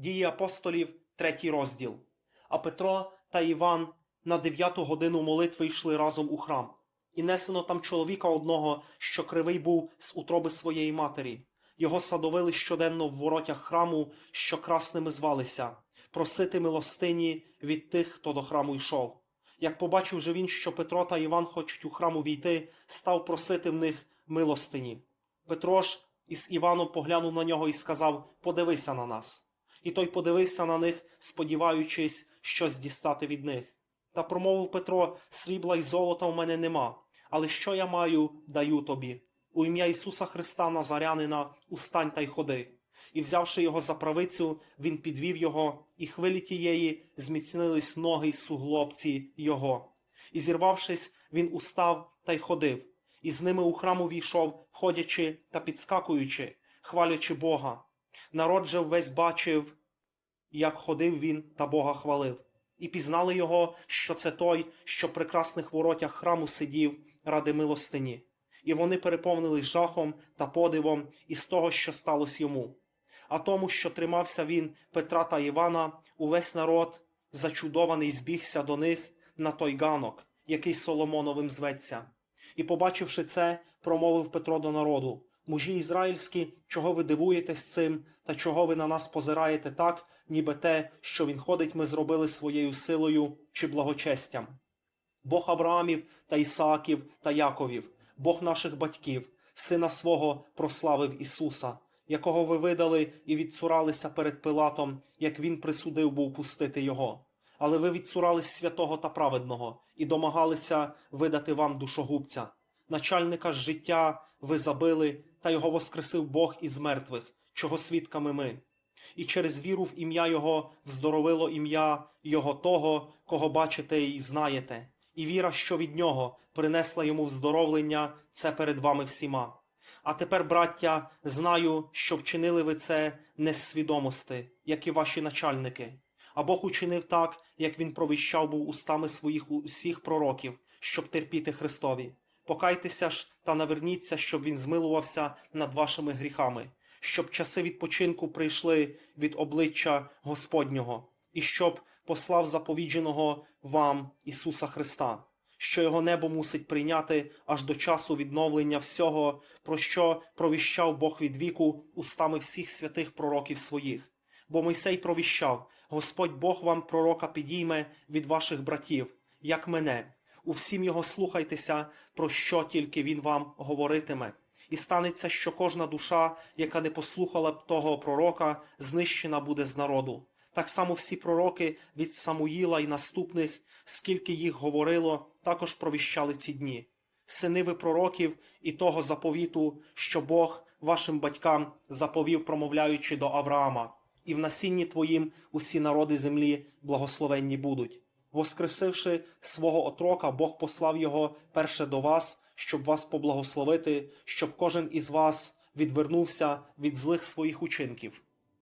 Дії апостолів, третій розділ. А Петро та Іван на дев'яту годину молитви йшли разом у храм. І несено там чоловіка одного, що кривий був з утроби своєї матері. Його садовили щоденно в воротях храму, що красними звалися, просити милостині від тих, хто до храму йшов. Як побачив же він, що Петро та Іван хочуть у храму війти, став просити в них милостині. Петро ж із Іваном поглянув на нього і сказав: Подивися на нас. І той подивився на них, сподіваючись щось дістати від них. Та промовив Петро: Срібла й золота в мене нема, але що я маю, даю тобі. У ім'я Ісуса Христа Назарянина устань та й ходи. І взявши його за правицю, він підвів його, і хвилі тієї зміцнились ноги й суглобці його. І зірвавшись, він устав та й ходив, і з ними у храму війшов, ходячи та підскакуючи, хвалячи Бога. Народ же весь бачив, як ходив він та Бога хвалив. І пізнали його, що це той, що при красних воротях храму сидів ради милостині. І вони переповнились жахом та подивом із того, що сталося йому. А тому, що тримався він Петра та Івана, увесь народ, зачудований, збігся до них на той ганок, який Соломоновим зветься. І, побачивши це, промовив Петро до народу: Мужі ізраїльські, чого ви дивуєтесь цим, та чого ви на нас позираєте так, ніби те, що він ходить, ми зробили своєю силою чи благочестям. Бог Авраамів та Ісааків та Яковів, Бог наших батьків, сина свого прославив Ісуса, якого ви видали і відцуралися перед Пилатом, як він присудив був пустити його. Але ви відцурались святого та праведного і домагалися видати вам душогубця. Начальника життя ви забили, та його воскресив Бог із мертвих, чого свідками ми. І через віру в ім'я Його вздоровило ім'я Його того, кого бачите і знаєте, і віра, що від нього принесла йому вздоровлення, це перед вами всіма. А тепер, браття, знаю, що вчинили ви це не з свідомости, як і ваші начальники. А Бог учинив так, як він провіщав був устами своїх усіх пророків, щоб терпіти Христові. Покайтеся ж та наверніться, щоб він змилувався над вашими гріхами, щоб часи відпочинку прийшли від обличчя Господнього, і щоб послав заповідженого вам Ісуса Христа, що його небо мусить прийняти аж до часу відновлення всього, про що провіщав Бог від віку устами всіх святих пророків своїх. Бо Мойсей провіщав: Господь Бог вам пророка підійме від ваших братів, як мене. У всім його слухайтеся, про що тільки він вам говоритиме. І станеться, що кожна душа, яка не послухала б того пророка, знищена буде з народу. Так само всі пророки від Самуїла і наступних, скільки їх говорило, також провіщали ці дні. Сини ви пророків і того заповіту, що Бог вашим батькам заповів, промовляючи до Авраама, і в насінні твоїм усі народи землі благословенні будуть. Воскресивши свого отрока, Бог послав його перше до вас, щоб вас поблагословити, щоб кожен із вас відвернувся від злих своїх учинків